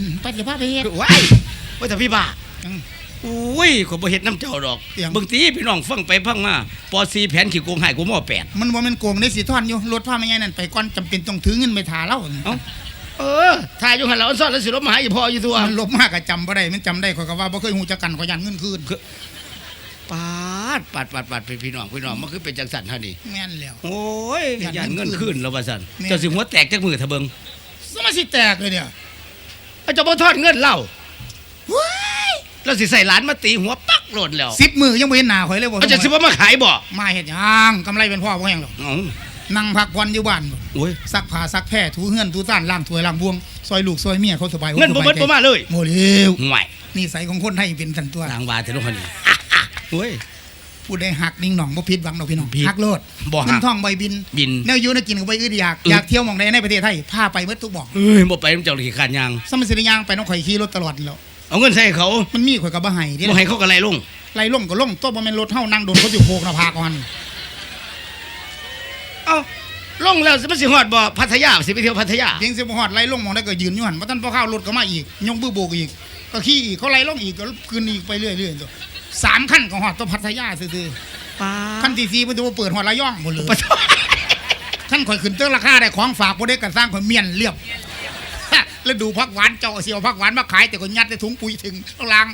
อืมไปเดี๋ยวพาไปเฮ็ด ว้ายว่าแต่พี่บ้าอืมอุ้ยขอยบ่เฮ็ดน้ำเจ้าดอกเอียง บางทีพี่น้องฟังไปฟังมาปอซีแผนขี้โกงหายกูหม้อแปดมันว่ามันโกงได้สิท่อนอยู่รถพาไม่ไงนั่นไปก่อนจำเป็นต้องถือเงินไปถาเล่าเอ้าเออถ่ายอยู่หันเราซ่อนแล้วสิลบมาหาอีพ่ออยู่ตัวมันลบมากก็จำบ่ได้มันจำได้ข่อยก็ว่าบ่เคยฮู้จักกันข่อยยันเงินคืนปาดปาดปาดปาดเป็นพี่น้องพี่น้องมันคือเป็นจังสันฮะนี่แม่นแล้ว โอ้ยอยากยานเงินเงินคืขึ้นนแล้วว่าสันแม่ เจ้าสิหัวแตกจักมือทะเบิงสมาสิแตกเลยเนี่ย เอาเจ้าบ่ทอดเงินเล่าว้ายแล้วสิใส่หลานมาตีหัวปักโหลดแล้วสิบมือยังบ่เห็นหน้าข่อยเลยบ่เอาจะสิบ่มาขายบ่มาเฮ็ดหยังกำไรเป็นพ่อบ่แห้งหรอกเอ้านั่งพักผ่อนอยู่บ้านบ่โอ้ยซักผ้าซักแพร่ถูเฮือนถูต้านล้างถ้วยล้างบวงซอยลูกซอยเมียเขาสบายอกเงินบ่สเบิบาดยใจบ่มาเลยโมเร็วห่วยนิสัยของคนไทยเป็นสันตัวทางบาแต่ลูกคนนี้โอ้ย ผู้ใดหักนิ่งหนองบ่ผิดหวังดอกพี่น้องผิดหักโลดบ่หักเงินทองใบบินบินแนวอยู่แนวกินก็ไปอึดอยากอืมอยากเที่ยวหมองใดในประเทศไทยพาไปเบิดทุกบอกเอ้ยบ่ไปมันเจ้าขี้ขานยางสมัยสิริยางไปน้องข่อยขี่รถตลอดแล้วเอาเงินใส่ให้เขามันมีข่อยก็บ่ให้เด้บ่ให้เขาก็ไล่ลงไล่ล่มก็ล่มตัวบ่แม่นรถเฮานั่งโดนเขาสิโพกหน้าผากก่อนเอ้าลงแล้วสิมันสิฮอดบ่พัทยาสิไปเที่ยวพัทยาเพียงสิบ่ฮอดไล่ล่มหมองใดก็ยืนอยู่หั่นบ่ทันพอเข้ารถก็มาอีกยกมือโบกอีกก็ขี่อีกเขาไล่ล่มอีกก็ขึ้นอีกไปเรื่อยๆตัว สามคันก็ฮอดตัวพัทยาซื่อๆคันที่สี่มันจะบ่เปิดฮอดระยองหมดเลยปะโถท่านข่อยขึ้นเตื้อราคาได้ของฝากบ่ได้กันสร้างข่อยเมียนเรียบแล้วดูพักหวานเจ้าเสียวพักหวานมาขายแต่ก็ยัดในถุงปุ๋ยถึงเอาล้าง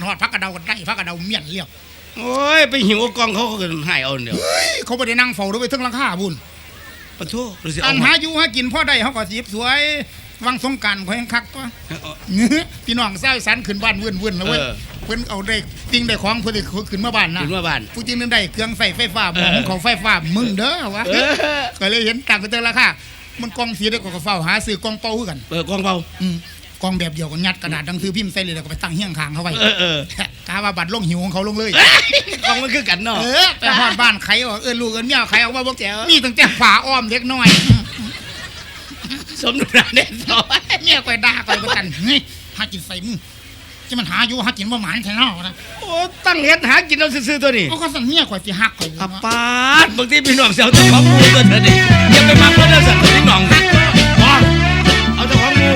นอดพักกระเดากันได้พักกระเดาเมียนเรียบโอ้ย ไปหิวเอากองเขาก็ให้เอาเดี๋ยวเฮ้ยเขาบ่ได้นั่งเฝ้าด้วยไปเทั้งราคาบุญปะโทหรือสิอัเอานหาอยู่หากินพ่อได้เขาก็สิบสวย วังสงกรารข่อยยังคักตัวเอาเงื้อพี่น้องเศร้าสันขึ้นบ้านเวื่อนเวื่อนแล้วเว้ยเออเพิ่นเอาได้ติ้งได้ของเพิ่นได้ขึ้นมาบ้านนะขึ้นมาบ้านผู้จริงนั่นได้เครื่องใส่ไฟฟ้าบ่ของเขาไฟฟ้ามึงเด้อวะเออก็เลยเห็นต่างกันเตื้อราคามันกองสีได้กว่าเฝ้าหาซื้อกองเป่าคือกันเออกองเบาอืมกองแบบเดียวกันยัดกระดาษดังคือพิมพ์ใส่เลยแล้วก็ไปตั้งเฮี้ยงคางเขาไว้เออเออกาว่าบัตรลงหิวของเขาลงเลยกองมันคือกันเนาะเออไปฮอดบ้านใครออกเออลูกเอินเมียใครออกมาบอกแจ๋วมีตั้งแต่ฝาอ้อมเล็กน้อย สมดุลเด่นต่อเมียก่อยด่าก่อยประกันเฮ้ยหากินใส่มึงจะมันหาอยู่หากินว่าหมานใช่เนาะนะโอ้ตั้งเฮ็ดหากินเอาซื่อๆตัวนี้เขาก็สั่นเมียก่อยสิหักก่อยอัปปาดบางทีพี่น้องเสียวเจ้าของหมูตัวเธอดิอย่าไปมักว่าเด้อสัตว์พี่น้องนะพอเอาเจ้าของหมู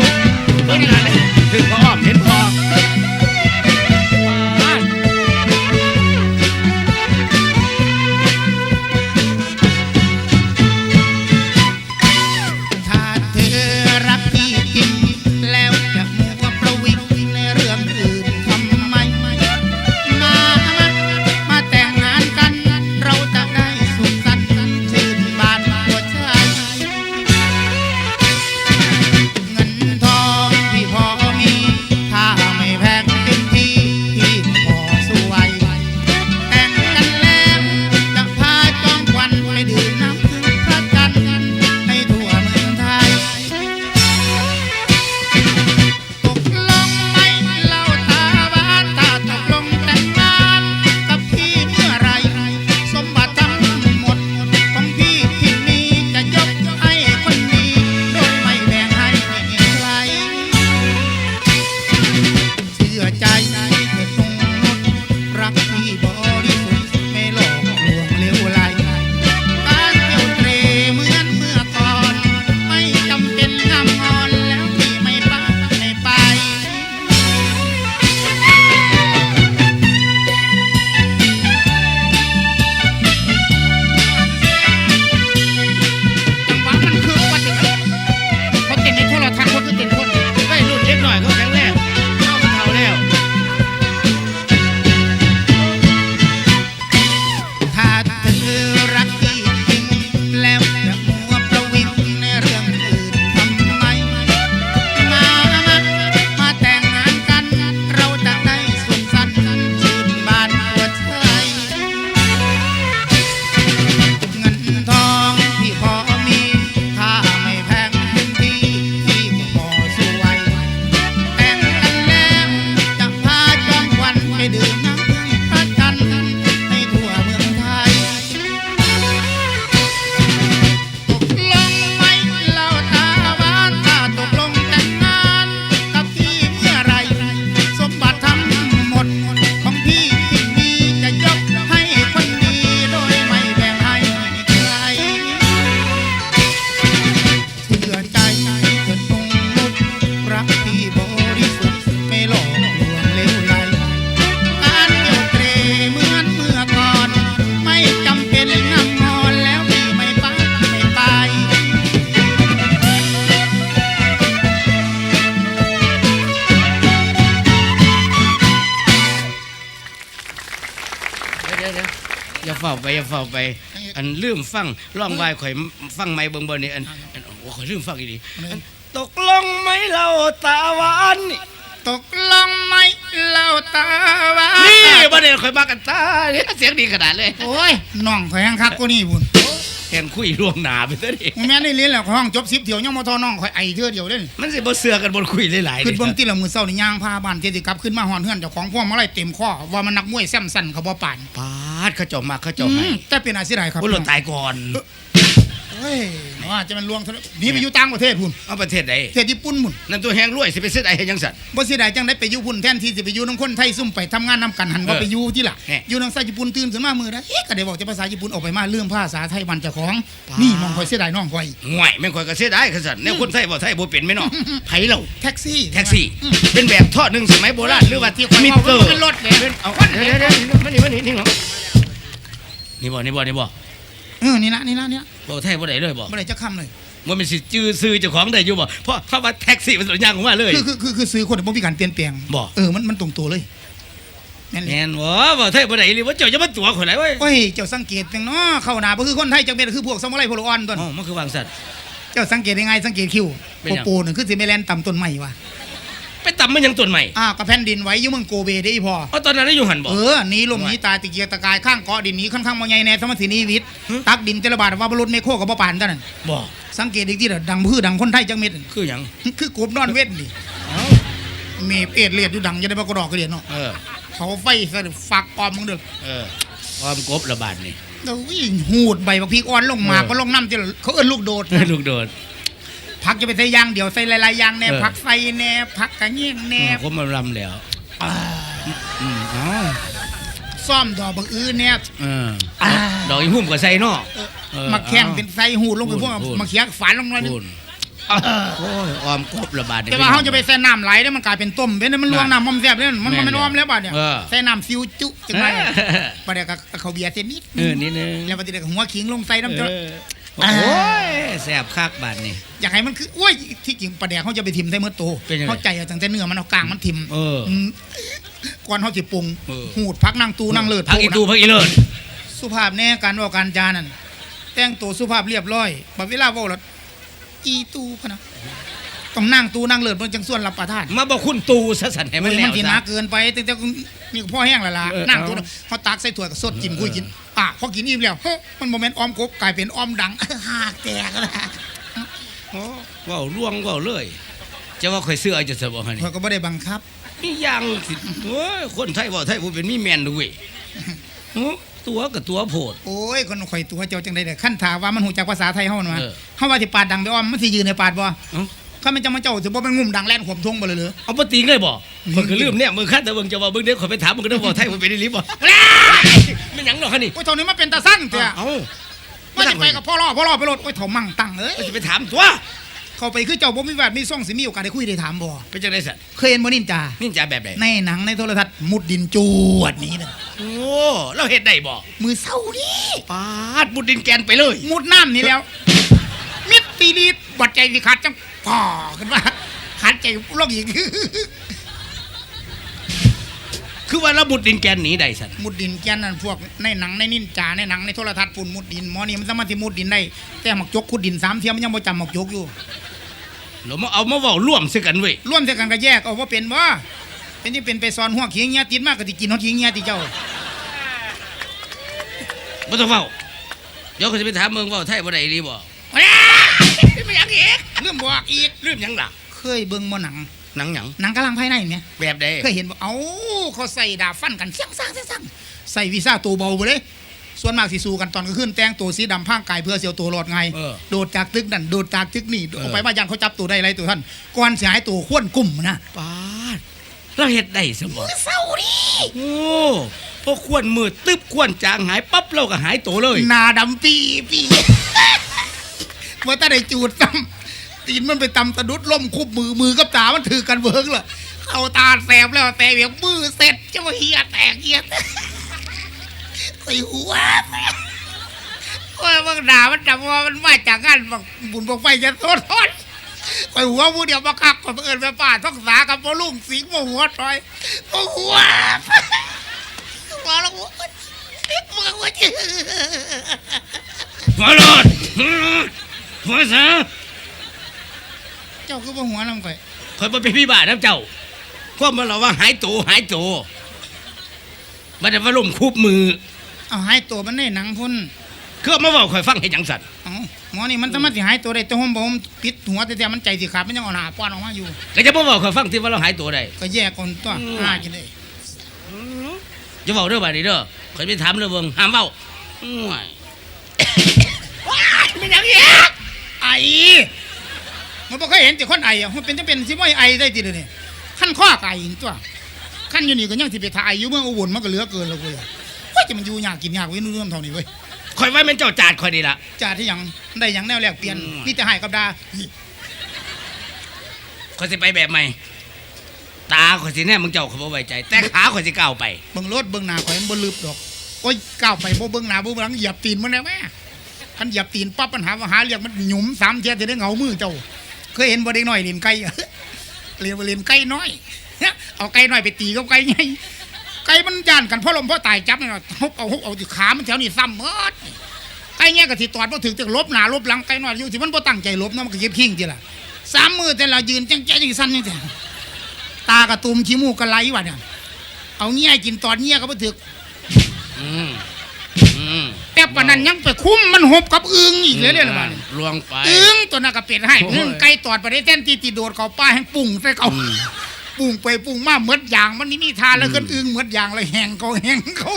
เบิ่งนั่นเลยถึงพออ้อมเห็นพอ ฝ้าไปอย่าเฝ้าไป อันลืมฟังร้องไว้ข่อยฟังไม่เบิ่งบ่นี่อันอันโอ้ข่อยลืมฟังอีดีอันตกลงไหมเราตาหวานนี่ตกลงไหมเล่าตาว่านี่นี่บ่ได้ข่อยมากันตาเนี่ยเสียงดีขนาดเลยโอ้ยน้องข่อยยังคักกูนี่บุญแทนคุยล่วงหน้าไปซะดิแม่นได้เรียนแล้วห้องจบสิบเที่ยวยังมาทอน้องข่อยไอเทื่อเดียวเด้นมันสิบ่เสือกันบนคุยหลายๆขึ้นนี่เบิ่งที่ละมือเศร้านี่ย่างพาบ้านเจติกลับขึ้นมาหอนเฮือนเจ้าของพวกมาไล่เต็มข้อว่ามันนักมวยแซมสันเขาบ่ปานปา ดเขาเจ้ามาเขาเจ้าอืให้มแต่เป็นอาชีพใดครับผู้หล่นตายก่อนเฮ้ยว่าจะมันลวงเท่านั้นหนี่ไปอยู่ต่างประเทศพุ่นเอาประเทศใดประเทศญี่ปุ่นพุ่นนั่นตัวแหงรวยสิไปเสียดายเฮ็ดจังซั่นบ่เสียดายจังได้ไปอยู่พุ่นแทนที่สิไปอยู่น้ำคนไทยซุ่มไปทำงานนํกันหันว่าเออไปอยู่ที่ล่ะแน่อยู่ทางสายญี่ปุ่นตื่นขึ้นมามือนะเอ๊ะก็ได้บอกจะภาษาญี่ปุ่นออกไปมาเรื่องภาษาไทยบ้านเจ้าของ นี่มองข่อยเสียดายน้องข่อยห่วยแม่นข่อยก็เสียดายคือซั่นแนวคนไทยบ่ไทยบ่เป็นแม่นอไผเล่าแท็กซี่แท็กซี่ เป็นแบบทอดหนึ่งสมัยโบราณหรือว่าที่ข่อยมิเอาเตอร์ขึ้นรถเลยเอาเดี๋ยวเดี๋ยวเดี๋ยวมานี่มานี่นี่เหรอ นี่บ่นี่บ่นี่บ่เออนี่ละนี่ละเนี่ยบ่ไทยบ่ได้เลยบ่บ่ได้จะค้ำเลยมันเป็นสิจื้อซื้อเจ้าของได้อยู่บ่เพราะเพราะว่าแท็กซี่มันสัญญาณของมาเลยคือคือคือคือซื้อคนบ่มีการเปลี่ยนแปลงบ่เออมันมันตรงตัวเลยนั่นแหละแม่นบ่บ่ไทยบ่ได้เลยว่าเจ้าจะมาตัวข่อยไหนเว้ยโอ้ยเจ้าสังเกตจังเนาะเข้าหน้าบ่คือคนไทยจังเป็นคือพวกซามูไรพวกอ่อนต้นอ๋อมันคือวางสัตว์เจ้าสังเกตยังไงสังเกตคิวเป็นโปหยังโปนึงคือสิแม่แลนต่ำต้นไม้ว่ะ ไปตำมันยังต้นใหม่อ้าวก็แผ่นดินไหวอยู่เมืองโกเบได้อีพอ เอาตอนนั้นได้อยู่หันบ่เออหนีลมหนีตายตะเกียกตะกายข้างเกาะดินหนี้ค่อนข้างบ่ใหญ่แน่สมัยสินีวิทย์หึตักดินจะระบาดว่าบรรลุเมโคก็บ่ปานเท่านั้นบ่สังเกตอีกทีเด้อดังพือดังคนไทยจังเม็ดนั่น คือหยังคือกบนอนเว้นดิเอ้าเมฟเอ็ดเลียดอยู่ดังจะได้บ่กระดอกกระเดียนเนาะเออ เขาไฟซะเด้อฝักออมมึงเด้อเออความกบระบาดนี่ เดี๋ยววิ่งหูดใบบักพริกอ่อนลงมาเออ ก็ลงน้ำที่เขาเอิ้นลูกโดด ลูกโดด ผักจะไปใส่อยางเดียวใส่หลายๆอยางแน่เออ ผักใส่แน่ผักกระเงี้ยงแน่ผมมันรำแล้วอ่าอืมเอ้าซ่อมดอกบักอื้อแน่ เอออ่า ดอกอีหุ่มก็ใส่เนาะ เออเออมาแข้งเป็นใส่หูดลงไปพูดพวกพูด มาเขียกฝานลงหน่อยนึง พูดเออ โอ้ยออมกบระบาดนี่ แต่ว่าเขาจะไปใส่น้ำไหลเนี่ยมันกลายเป็นต้มเป็นมันลวงน้ำมันแซ่บเนี่ยมันมันไม่อ้อมแล้วบัดเนี่ยเออ ใส่น้ำซิวจุจังไรเออบัดเดี๋ยวก็เขาเบียร์เส้นนิดเออนิดนึงแล้วบัดเดี๋ยวก็หัวขิงลงใส่น้ำเจาเออ โอ้ยแสบคักบาดนี่อยากให้มันคือโอ้ยที่จริงปลาแดกเขาจะไปทิมใส่เมื่อโตเป็นยังไงเขาใจเอาตั้งแต่เนื้อมันเอากลางมันทิมเออมก่อนเขาจะปรุงเออหูดพักนั่งตูนั่งเลิศพักอีตูพักอีเลิศสุภาพแน่การเว่าการจานั่นแต่งตัวสุภาพเรียบร้อยบัดเวลาเว่าแล้วอีตูพะนะ ต้องนั่งตูนั่งเลิศบนจังส่วนรับประทานมาบอกคุณตูซะสันให้มันเฮ้ยแล้มันวทีซะ นาเกินไปแต่แต่นี่ก็พ่อแห้งและล่ะเออนั่งตูเอา เขาตักใส่ถ้วยก็สดกินคุยกินอะพอกินอิ่มแล้วเฮ้ยมันโมเมนต์ออมกบกลายเป็นออมดัง หากแตกแล้วโอ้เว้าล่วงเว้าเลยจะว่าข่อยเสื้อจะสบอกให้นี่เขาก็ไม่ได้บังคับ มีอย่างสิโอ้ยคนไทยเว้าไทยบ่เป็นมีแม่นด้วยโอ้ตัวกับตัวโพด โอ้ยคนข่อยตัวเจ้าจังได้เด้อขั้นถามว่ามันหูจักภาษาไทยเฮามันมาเออ เฮาว่าสิปาดดังไปอ้อมมันสิยืนในปาดบ่เอ้า ข้ามันจะมาเจ้าสิบ่เป็นงุ่มดังแล่นขวมทงบ่เลยเหรอเอาบ่ติงเลยบ่มันก็ลืมเนี่ยมึงคัดแต่เบิ่งจะว่าเบิ่งเด้อข่อยไปถามมึงก็ได้บ่ไทยบ่เป็นอีหลีบ่แม่นหยังดอกคะนี่โอ้ยเท่านี้มันเป็นตาสั้นเตี้ยเอ้าว่าจะไปกับพ่อรอพ่อรอไปรถโอ้ยเถ่ามั่งตั้งเอ้ยก็สิไปถามตัวเข้าไปคือเจ้าบ่มีแบบมีซ่องสิมีโอกาสได้คุยได้ถามบ่เป็นจังได๋สันเคยเห็นบ่นินจานี่จะแบบใดในหนังในโทรทัศน์มุดดินจวดนี้น่ะโอ้เราเฮ็ดได้บ่มือเศร้านี่ปาดบุดดินแกนไปเลย มุดน้ำนี่แล้วมิดตีดีบัดใจสิขาดจัง พ่อขึ้นว่าขาดใจลงอีก คือว่าเราบุดดินแกนหนีได้สันมุดดินแกนนั่นพวกในหนังในนินจาในหนังในโทรทัศน์ฝุ่นมุดดินหมอนี่มันสามารถที่มุดดินได้แต่หมักจกขุดดินสามเทียมมันยังบ่จำหมักจกอยู่เรามาเอามาเว้าร่วมซึกันเว้ยร่วมเท่ากันก็แยกเอาว่าเป็นบ่เป็นที่เป็นไปสอนหัวเขียงเงี้ยติดมากก็สิกินหัวเขียงเงี้ยติเจ้าบ่ต้องเว้าเดี๋ยวเขาจะไปถามเมืองเว้าไทยบ่ได้อีหลีบ่ ไม่อยากอีก เรื่องบอกอีกลืมหยังล่ะเคยเบิ่งบ่หนัง หนังหยังหนังกำลังภายในเนี่ยแบบใดเคยเห็นบ่เอ้าเขาใส่ดาบฟันกันเสียงซ่างเสียงซ่างใส่วีซ่าตัวเบาไปเลย ส่วนมากสิสู้กันตอนกลางคืนแต่งตัวสีดำพ่างกายเพื่อเสียวตัวรอดไง เออ โดดจากตึกนั่นโดดจากตึกนี่เออออกไปมายังเขาจับตัวได้ไรตัวท่านก่อนเสียหายตัวขวนกลุ่มนะปาดเราเฮ็ดได้ซะบ่เศร้าดิโอ้พอควรมืดตึบควรจางหายปั๊บเราก็หายตัวเลยหนาดำปีปีว่าถ้าได้จูดซ้ำ ตีนมันไปตำสะดุดล่มคุบมือมือกับตา มันถือกันเบิงล่ะเอาตาแสบแล้วแต่เบียงมือเสร็จเจ้าเฮียแตกเฮียใส่หัวโอ้ยมันด่ามันจำว่ามันมาจากงานบักบุญบักไฟจะโทษทนไปหัวมูเดียวมาคักกับเอิญไปป่าท้องสากับพ่อลุงสิงห์มาหัวซอยมาหัวหัวแล้วหัวมึงว่าจื้อหัวโลดหัวซะ เจ้าคือบ่หัวน้ำข่อยคอยมาเป็นพี่บ้านนะเจ้าควบมาเราว่าหายตัวหายตัวมันจะมาล่มคูบมือ เอาหายตัวมันได้หนังพุ่นคือเอามาบอกคอยฟังให้จังสันเอ้าหมอนี่มันสามารถสิหายตัวได้แต่ห่มบ่ห่มปิดหัวแต่แต่มันใจสิขาดมันยังเอาหน้าป้อนออกมาอยู่ ก็จะมาบอกคอยฟังที่ว่าเราหายตัวได้ ก็แยกก่อนตัวอืม หากินเลยจะบอกเรื่องบาดนี้เด้อคอยไปถามเรื่องเบิ่งห้ามเว้าอ้วยมันยังอีกไอ มันบ่เคยเห็นแต่คนไออะมันเป็นจะเป็นสิบ่ไอได้ติเด้อนี่ขั้นข้อไก่ตัวขั้นอยู่นี่ก็ยังสิไปถ่ายอยู่เมืองอุบลมันก็เหลือเกินแล้วเว้ยว่าจะมันอยู่ยากกินยากเว้ยนู่นเท่านี้เว้ยคอยไว้เป็นเจ้าจาดคอยนี่ละ จ่าที่หยังได้หยังแนวแลกเปลี่ยนอืมมีแต่ใหายกับดาคอยสิไปแบบใหม่ ตาคอยสิแน่มึงเจ้าเขาบ่ไว้ใจ แต่ขาคอยสิก้าวไปเบิ่งรถเบิ่งหน้าข่อยมันบ่ลืบดอกโอ้ยก้าวไปบ่เบิ่งหน้าบ่เบิ่งหลังเหยียบตีนมันแน่แม่คันเหยียบตีนปั๊บปัญหาว่าหาเรียกมันหยุมสามเที่ยจะได้เหงามือเจ้า เคยเห็นบ่เด็กน้อยเล่นไก่อเรียกว่าเล่นไก่น้อยเอาไก่น้อยไปตีกับไก่ใหญ่ไก่มันย่านกันพ่อลมพ่อตายจับนี่เนาะฮุบเอาฮุบเอาที่ขามันแถวนี้ซ้ำเมิดไก่เนี่ยก็สิตอดบ่ถึงจะลบหนาลบหลังไก่น้อยอยู่ที่มันบ่ตั้งใจลบเนาะมันก็เย็บขิงจิล่ะสามมือแต่ละยืนจังใจจังสั่นจังซี่ตากระตุมขี้มูกกระไหลวะเนี่ยเอาเงี้ยกินตอดเงี้ยก็บ่ถึกอืมอืมแต่ ปานนั้นยังไปคุ้มมันหบกับอึงอีกเลยเนี่ยละบ้าดนี้ลวงไปอึงตัวนั้นก็เป็ดให้โอ้ยอึงไก่ตอดไปได้แท่นที่ตีโดดเขาป้าให้ปุ่งใส่เขาอืมปุ่งไปปุ่งมาเหมือดยางมันนี่มีทานแล้วก็อึงเหมือดยางเลยแหงเขาแหงเขา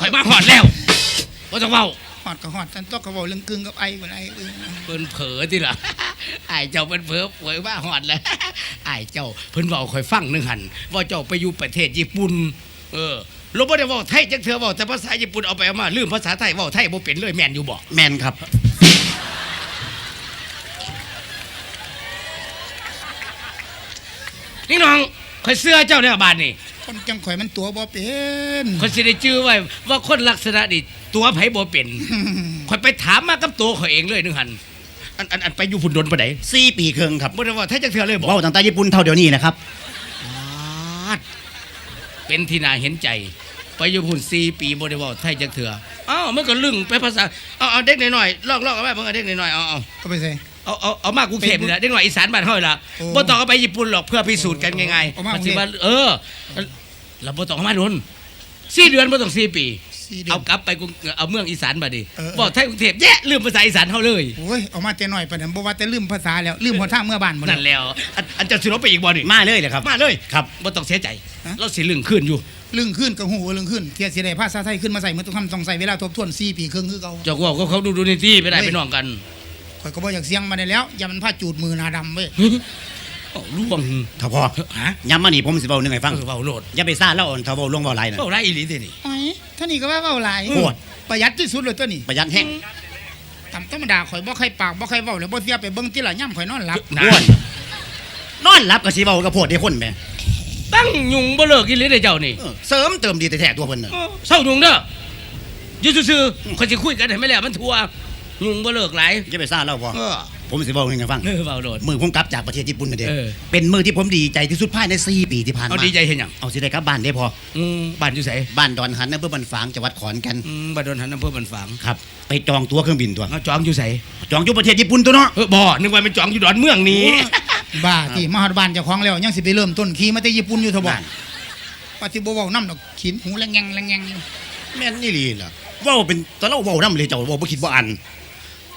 คอยมาหอดแล้วว่าจะเว้าหอดก็หอดฉันต้องกระบอกเรื่องกึ่งกับไอ้คนไอ้อึงเพิ่นเผลอที่ล่ะไอ้ายเจ้าเพิ่นเผลอเผยว่าหอดแล้วไอ้ายเจ้าเพิ่นเว้าคอยฟังหนึงหันว่าเจ้าไปอยู่ประเทศญี่ปุ่นเออ เราบ่ได้เว้าไทยจักเทื่อเว้าแต่ภาษาญี่ปุ่นเอาไปเอามาลืมภาษาไทยเว้าไทยบ่เป็นเลยแม่นอยู่บ่แมนครับ นี่น้องคอยเสื้อเจ้าเนี่ยบาดนี่คนจังข่อยมันตัวบ่เป็นคนสิได้ชื่อไว้ว่าคนลักษณะนี่ตัวไผบ่เป็นคอยไปถามมากับตัวเขาเองเลยหนึงหันอันอันอันไปอยู่พุ่นดนปานใดสี่ปีครึ่งครับบ่ได้เว่าไทยจักเทื่อเลยบ่ เว้าตั้งแต่ญี่ปุ่นเท่าเดี๋ยวนี้นะครับาดเป็นที่น่าเห็นใจ ไปอยู่พุ่นสี่ปีบ่ได้เว่าไทยจักเถื่ออ้าวมันก็ลึงไปภาษาเอาเอาเด็กหน่อยๆลอกลอกเอาไปเบิ่งเอาเด็กหน่อยๆเอาเอาก็ไปใส่ เอาเอาเอามากรุงเทพนี่แหละเด็กหน่อยอีสานบ้านเฮานี่ล่ะโอ้บ่ต้องเอาไปญี่ปุ่นหรอกเพื่อพิสูจน์กันง่ายเอามาๆกรุงเทพสิว่าเออเราบ่ต้องเอามาโดนสี่เดือนบ่ต้องสี่ปีสี่ เดือเอานกลับไปกรุงเอาเมืองอีสานบัดนี้เออบอกไทยกรุงเทพแย่ลืมภาษาอีสานเฮาเลยโอ้ยเอามาแต่น้อยปานนั้นบ่ว่าแต่ลืมภาษาแล้วลืมหนทางเมื่อบ้านหมดนั่นแล้วอันอันจะสิลบไปอีกบ่นี่มาเลยเลยครับมาเลยครับบ่ต้องเสียใจฮะเราสิลึงขึ้นอยู่ลึงขึ้นก็หูลึงขึ้นเทียสิได้ภาษาไทยขึ้นมาใส่เมื่อทุกคำต้องใส่เวลาทบทวน4ปีครึ่งคือเก่าเจ้าก็เขาเขาดูดูในที่ไปได้เฮ้ยไปน้องกันข่อยก็บ่อยากเสียงมาได้แล้วอย่ามันพาจูดมือหน้าดำเว้ย เอาล่วงถ้าพอฮะย้ำมานี่ผมสิเว้าหนึงให้ฟังเออเบาโหลดอย่าไปซ่าแล้วอ่อนถ้าเว้าลงเว้าหลายน่ะเบาไรอีหลีเด้นี่โอ้ยท่านี่ก็ว่าเว้าหลายโคตรประหยัดที่สุดเลยตัวนี้ประหยัดแห้งตามธรรมดาข่อยบ่ใครปากบ่ใครเว้าแล้วบ่เสียไปเบิ่งที่ละย่ำข่อยนอนหลับนะอ้วนนอนหลับก็สิเว้ากับโพดได้คนแหม่ตั้งยุงบ่เลิกอีหลีเด้เจ้านี่เออเสริมเติมดีแต่แท้ตัวเพิ่นน่ะเออเศร้ายุงเด้ออยู่ซื่อๆคนสิคุยกันให้ไม่แล้วมันทัวยุงบ่เลิกหลายอย่าไปซ่าแล้วพอเออ ผมสิเว้าหนึงให้ฟังเออเบาโหลดมือผมกลับจากประเทศญี่ปุ่นน่ะเด้เออ เป็นมือที่ผมดีใจที่สุดภายใน4ปีที่ผ่านเอามาดีใจเห็นหยังเอาสิได้กลับบ้านได้พออืมบ้านอยู่ไสบ้านดอนหันอำเภอบันฝางจังหวัดขอนแก่นอืมบ้านโดนหันอำเภอบันฝางครับ ไปจองตั๋วเครื่องบินตัว เอาจองอยู่ไสจองอยู่ประเทศญี่ปุ่นตัวเนาะ เออบ่นึกว่ามันจองอยู่ดอนเมืองนี้ บ้าที่มาฮอดบ้านเจ้าของแล้วยังสิไปเริ่มต้นขี่มาแต่ญี่ปุ่นอยู่ทบ่นั่นว่าสิบ่เว้านำดอกขินหูแลงแงงแลงแงงอยู่แม่นนี่ลีล่ะเว้าเป็นตอนเราเว้านำเลยเจ้าเว้าบ่คิดบ่อัน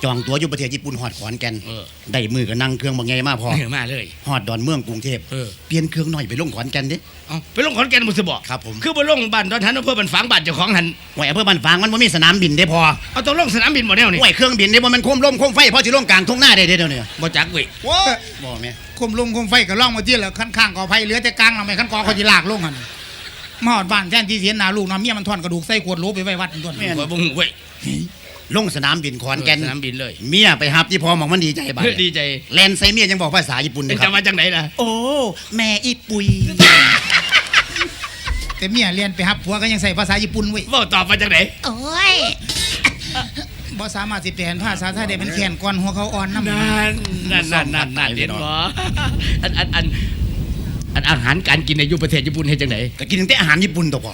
จองตั๋วอยู่ประเทศญี่ปุ่นฮอดขอนแก่นเออ ได้มือก็นั่งเครื่องบ่ไงมาพอเออมาเลยฮอดดอนเมืองกรุงเทพเออ เปลี่ยนเครื่องหน่อยไปลงขอนแก่นเด้ เอาไปลงขอนแก่นบ่สิบ่ครับผม คือบ่ลงบ้านดอนหันอำเภอบันฝางบ้านเจ้าของหันไว้อำเภอบ้านฝางมันบ่มีสนามบินได้พอเอาต้องลงสนามบินบ่แนวนี่ไว้เครื่องบินได้บ่แมันโคมลมโคมไฟพอสิลงกลางทุ่งนาได้เด้เดี๋ยวนี้บ่จักเว้ยว้าบ่แม่คมลงคมไฟก็ล่องมาที่แล้วคันข้างกอไผเหลือแต่กลางแล้วไม่คันกอเขาสิลากลงหั่นมาฮอดบ้านแทนที่เสียหน้าลูกน้าเมียมันทอนกระดูกใส่ขวดโหลไปไว้วัดนั่นตัวนี้บ่บ่ฮู้เว้ย ลงสนามบินขอนแก่นสนามบินเลย เมียไปหับที่พอหมองมันดีใจบาดเออดีใจแลนใส่เมียยังบอกภาษาญี่ปุ่นเป็เลนยคจะรับมาจังไหนล่ะโอ้แม่อีปุยแต่เมียเรียนไปรับผัวก็ยังใส่ภาษาญี่ปุ่นเว้ยเว้าตอบมาจังไหนโอ้ยบ่สามารถสิแปลภาษาไทยได้เป็นแขนก่อนหัวเขาอ่อนนำนั่นนั่นนั่นนั่นนั่นเห็นบ่อันอันอันอันอาหารการกินในยุคประเทศญี่ปุ่นเฮ็ดจังไหนก็กินตั้งแต่อาหารญี่ปุ่นตัวพอ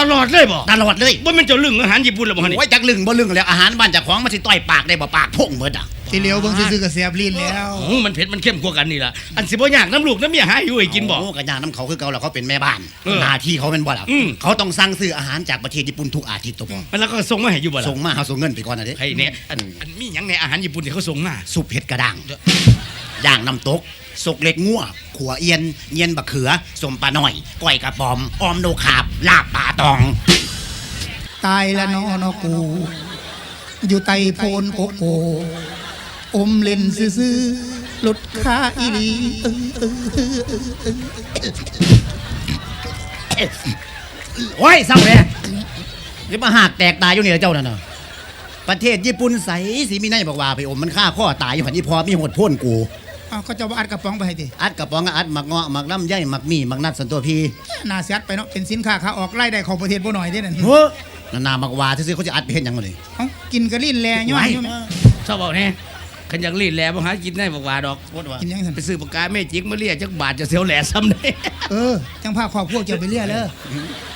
ตลอดเลยบ่ตลอดเลยบ่แม่นเจ้าลึงอาหารญี่ปุ่นหรอบ่ฮะนี่โอ้ยจักลึงบ่ลึงแล้วอาหารบ้านเจากของมันสิต่อยปากได้บ่ปากพ่งเบิดอะที่เหลียวเบิ่งซื่อๆก็เสียบลิ้นแล้วโอ้มันเผ็ดมันเข้มกว่ากันนี่ล่ะอันสิบ่ยากน้ำลูกน้ำเมียหาอยู่ให้กินบ่โอ้กระยาน้ำเขาคือเก่าแล้วเขาเป็นแม่บ้านเออหน้าที่เขาเป็นบ่ล่ะอืมเขาต้องสั่งซื้ออาหารจากประเทศญี่ปุ่นทุกอาทิตย์ตัวบ่มันแล้วก็ส่งมาให้อยู่บ่ล่ะส่งมาเฮาส่งเงินไปก่อนนะเด้ให้เนี่ยอันอันมีหยังในอาหารญี่ปุ่นที่เขาส่งมาซุปเห็ดกระด้าง ย่างน้ำตกสกเล็กงัวขัวเอียนเยียนบะเขือสมปลาหน่อยก้อยกระป๋อมออมโนขาบลาบปลาตอง ตายละนอนอกู อยู่ใต้โพนโกโกอมเล่นซื่อๆหลุดค่าอีหลีเออเออเออเออเออโอ้ยเศร้าเลยจะมาหักแตกตายอยู่นี่ล่ะเจ้านั่นน่ะประเทศญี่ปุ่นใสสีมีนายบอกว่าไปอมมันฆ่าข้อตายอยู่หันนี่พอมีหดพ่นกูเอาก็จะว่าอัดกระป๋องไปให้ดิอัดกระป๋องก็อัดหมักเงาะหมักลำไยหมักมีหมักนัดสันตัวพี่น่าเสียดไปเนาะเป็นสินค้าขาออกไล่ได้ของประเทศบ่หน่อยเด้นั่นเฮ้ยนาๆหมักวาซื่อๆเขาจะอัดไปเห็นยังไงเลยเอ้ากินกระลิ้นแลย้อนอยู่แม่ชอบบอกแน่คันอยากรีดแหลบ่หากินได้บอกว่าดอกกินยังซั่นไปซื้อปากกาเมจิกมาเรียกจักบาทจะเสียวแหล่ซ้ำได้เออจังพาครอบครัวเกี่ยวไปเรื่อยเลย